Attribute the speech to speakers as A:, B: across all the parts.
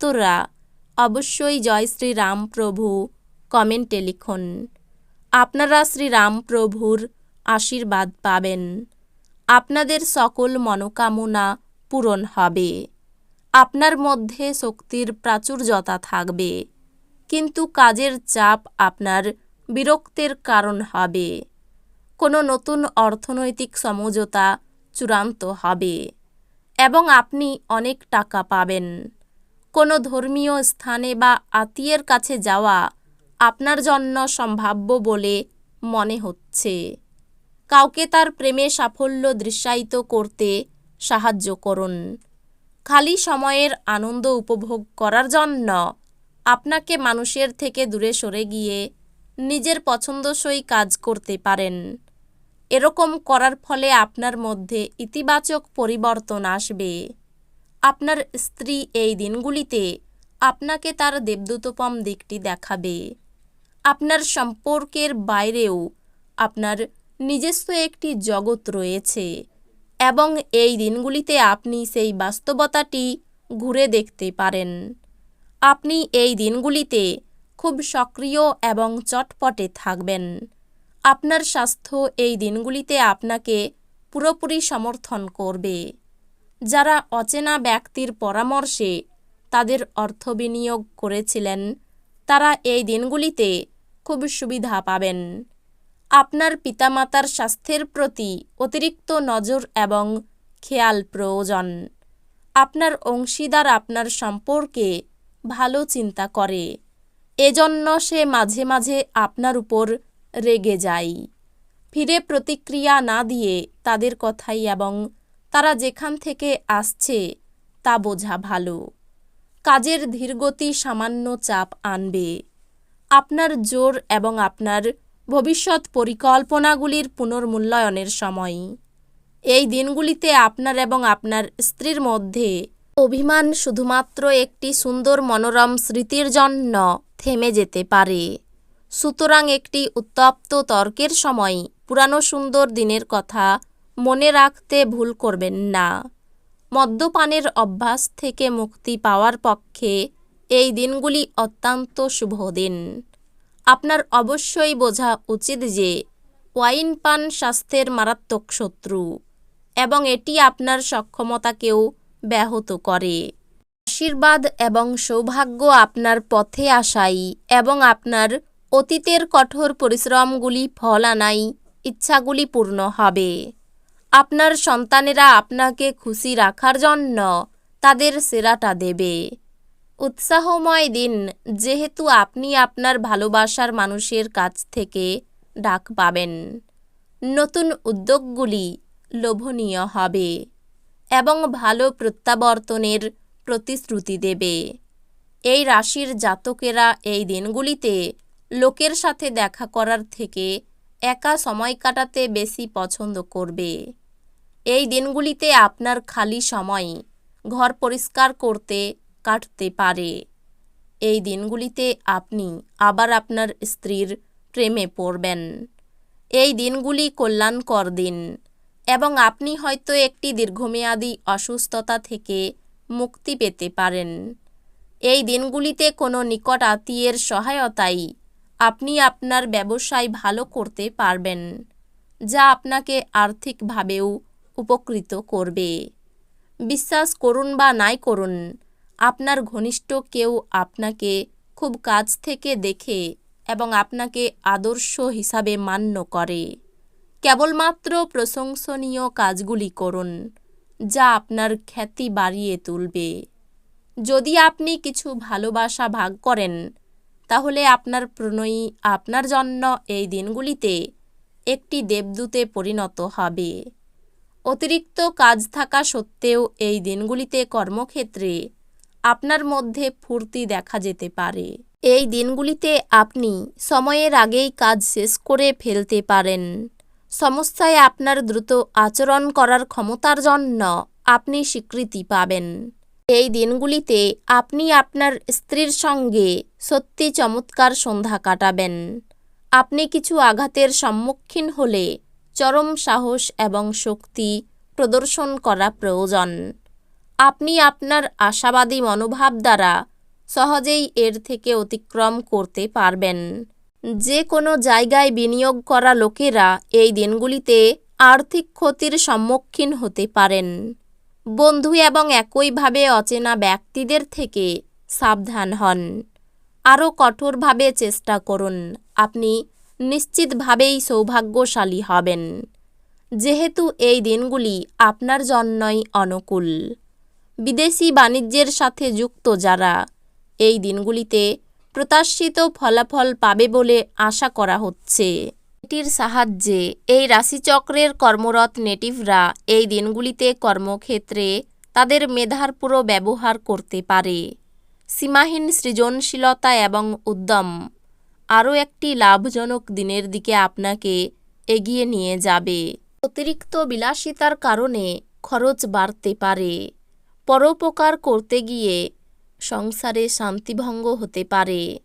A: ভক্তরা অবশ্যই জয় শ্রীরামপ্রভু, কমেন্টে লিখুন। আপনারা শ্রীরামপ্রভুর আশীর্বাদ পাবেন। আপনাদের সকল মনোকামনা পূরণ হবে। আপনার মধ্যে শক্তির প্রাচুর্যতা থাকবে। কিন্তু কাজের চাপ আপনার বিরক্তের কারণ হবে। কোনো নতুন অর্থনৈতিক সমঝোতা চূড়ান্ত হবে এবং আপনি অনেক টাকা পাবেন। কোনো ধর্মীয় স্থানে বা আত্মীয়ের কাছে যাওয়া আপনার জন্য সম্ভাব্য বলে মনে হচ্ছে। কাউকে তার প্রেমে সাফল্য দৃশ্যায়িত করতে সাহায্য করুন। খালি সময়ের আনন্দ উপভোগ করার জন্য আপনাকে মানুষের থেকে দূরে সরে গিয়ে নিজের পছন্দসই কাজ করতে পারেন। এরকম করার ফলে আপনার মধ্যে ইতিবাচক পরিবর্তন আসবে। আপনার স্ত্রী এই দিনগুলিতে আপনাকে তার দেবদূতপম দিকটি দেখাবে। আপনার সম্পর্কের বাইরেও আপনার নিজস্ব একটি জগৎ রয়েছে এবং এই দিনগুলিতে আপনি সেই বাস্তবতাটি ঘুরে দেখতে পারেন। আপনি এই দিনগুলিতে খুব সক্রিয় এবং চটপটে থাকবেন। আপনার স্বাস্থ্য এই দিনগুলিতে আপনাকে পুরোপুরি সমর্থন করবে। যারা অচেনা ব্যক্তির পরামর্শে তাদের অর্থ বিনিয়োগ করেছিলেন, তারা এই দিনগুলিতে খুব সুবিধা পাবেন। আপনার পিতামাতার স্বাস্থ্যের প্রতি অতিরিক্ত নজর এবং খেয়াল প্রয়োজন। আপনার অংশীদার আপনার সম্পর্কে ভালো চিন্তা করে। এজন্য সে মাঝে মাঝে আপনার উপর রেগে যায়। ফিরে প্রতিক্রিয়া না দিয়ে তাদের কথাই এবং তারা যেখান থেকে আসছে তা বোঝা ভালো। কাজের ধীরগতি সামান্য চাপ আনবে। আপনার জোর এবং আপনার ভবিষ্যৎ পরিকল্পনাগুলির পুনর্মূল্যায়নের সময়। এই দিনগুলিতে আপনার এবং আপনার স্ত্রীর মধ্যে অভিমান শুধুমাত্র একটি সুন্দর মনোরম স্মৃতির জন্য থেমে যেতে পারে। সুতরাং একটি উত্তপ্ত তর্কের সময় পুরানো সুন্দর দিনের কথা মনে রাখতে ভুল করবেন না। মদ্যপানের অভ্যাস থেকে মুক্তি পাওয়ার পক্ষে এই দিনগুলি অত্যন্ত শুভ দিন। আপনার অবশ্যই বোঝা উচিত যে ওয়াইন পান স্বাস্থ্যের মারাত্মক শত্রু এবং এটি আপনার সক্ষমতাকেও ব্যাহত করে। আশীর্বাদ এবং সৌভাগ্য আপনার পথে আসাই এবং আপনার অতীতের কঠোর পরিশ্রমগুলি ফল আনাই ইচ্ছাগুলি পূর্ণ হবে। আপনার সন্তানেরা আপনাকে খুশি রাখার জন্য তাদের সেরাটা দেবে। উৎসাহময় দিন, যেহেতু আপনি আপনার ভালোবাসার মানুষের কাছ থেকে ডাক পাবেন। নতুন উদ্যোগগুলি লোভনীয় হবে এবং ভালো প্রত্যাবর্তনের প্রতিশ্রুতি দেবে। এই রাশির জাতকেরা এই দিনগুলিতে লোকের সাথে দেখা করার থেকে একা সময় কাটাতে বেশি পছন্দ করবে। এই দিনগুলিতে আপনার খালি সময় ঘর পরিষ্কার করতে কাটতে পারে। এই দিনগুলিতে আপনি আবার আপনার স্ত্রীর প্রেমে পড়বেন। এই দিনগুলি কল্যাণকর দিন এবং আপনি হয়তো একটি দীর্ঘমেয়াদী অসুস্থতা থেকে মুক্তি পেতে পারেন। এই দিনগুলিতে কোনো নিকট আত্মীয়ের সহায়তায় আপনি আপনার ব্যবসায় ভালো করতে পারবেন, যা আপনাকে আর্থিকভাবেও উপকৃত করবে। বিশ্বাস করুন বা নাই করুন, আপনার ঘনিষ্ঠ কেউ আপনাকে খুব কাছ থেকে দেখে এবং আপনাকে আদর্শ হিসাবে মান্য করে। কেবলমাত্র প্রশংসনীয় কাজগুলি করুন, যা আপনার খ্যাতি বাড়িয়ে তুলবে। যদি আপনি কিছু ভালোবাসা ভাগ করেন, তাহলে আপনার প্রণয়ী আপনার জন্য এই দিনগুলিতে একটি দেবদূতে পরিণত হবে। অতিরিক্ত কাজ থাকা সত্ত্বেও এই দিনগুলিতে কর্মক্ষেত্রে আপনার মধ্যে ফুর্তি দেখা যেতে পারে। এই দিনগুলিতে আপনি সময়ের আগেই কাজ শেষ করে ফেলতে পারেন। সমস্যায় আপনার দ্রুত আচরণ করার ক্ষমতার জন্য আপনি স্বীকৃতি পাবেন। এই দিনগুলিতে আপনি আপনার স্ত্রীর সঙ্গে সত্যি চমৎকার সন্ধ্যা কাটাবেন। আপনি কিছু আঘাতের সম্মুখীন হলে চরম সাহস এবং শক্তি প্রদর্শন করা প্রয়োজন। আপনি আপনার আশাবাদী মনোভাব দ্বারা সহজেই এর থেকে অতিক্রম করতে পারবেন। যে কোনো জায়গায় বিনিয়োগ করা লোকেরা এই দিনগুলিতে আর্থিক ক্ষতির সম্মুখীন হতে পারেন। বন্ধু এবং একইভাবে অচেনা ব্যক্তিদের থেকে সাবধান হন। আরও কঠোরভাবে চেষ্টা করুন। আপনি নিশ্চিতভাবেই সৌভাগ্যশালী হবেন। যেহেতু এই দিনগুলি আপনার জন্যই অনুকূল। বিদেশি বাণিজ্যের সাথে যুক্ত যারা, এই দিনগুলিতে প্রত্যাশিত ফলাফল পাবে বলে আশা করা হচ্ছে। এটির সাহায্যে এই রাশিচক্রের কর্মরত নেটিভরা এই দিনগুলিতে কর্মক্ষেত্রে তাদের মেধার পুরো ব্যবহার করতে পারে। সীমাহীন সৃজনশীলতা এবং উদ্যম আরও একটি লাভজনক দিনের দিকে আপনাকে এগিয়ে নিয়ে যাবে। অতিরিক্ত বিলাসিতার কারণে খরচ বাড়তে পারে। পরোপকার করতে গিয়ে সংসারে শান্তিভঙ্গ হতে পারে।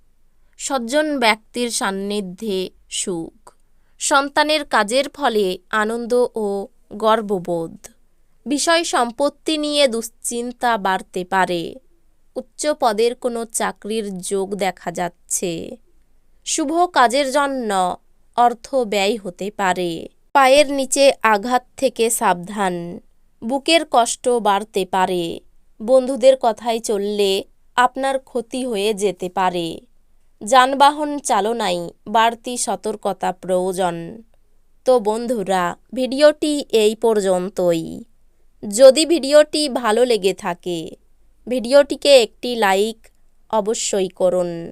A: সজ্জন ব্যক্তির সান্নিধ্যে সুখ। সন্তানের কাজের ফলে আনন্দ ও গর্ববোধ। বিষয় সম্পত্তি নিয়ে দুশ্চিন্তা বাড়তে পারে। উচ্চ পদের কোনো চাকরির যোগ দেখা যাচ্ছে। শুভ কাজের জন্য অর্থ ব্যয় হতে পারে। পায়ের নিচে আঘাত থেকে সাবধান। বুকের কষ্ট বাড়তে পারে। বন্ধুদের কথায় চললে আপনার ক্ষতি হয়ে যেতে পারে। যানবাহন চালনায় বাড়তি সতর্কতা প্রয়োজন। তো বন্ধুরা, ভিডিওটি এই পর্যন্তই। যদি ভিডিওটি ভালো লেগে থাকে, ভিডিওটিকে একটি লাইক অবশ্যই করুন।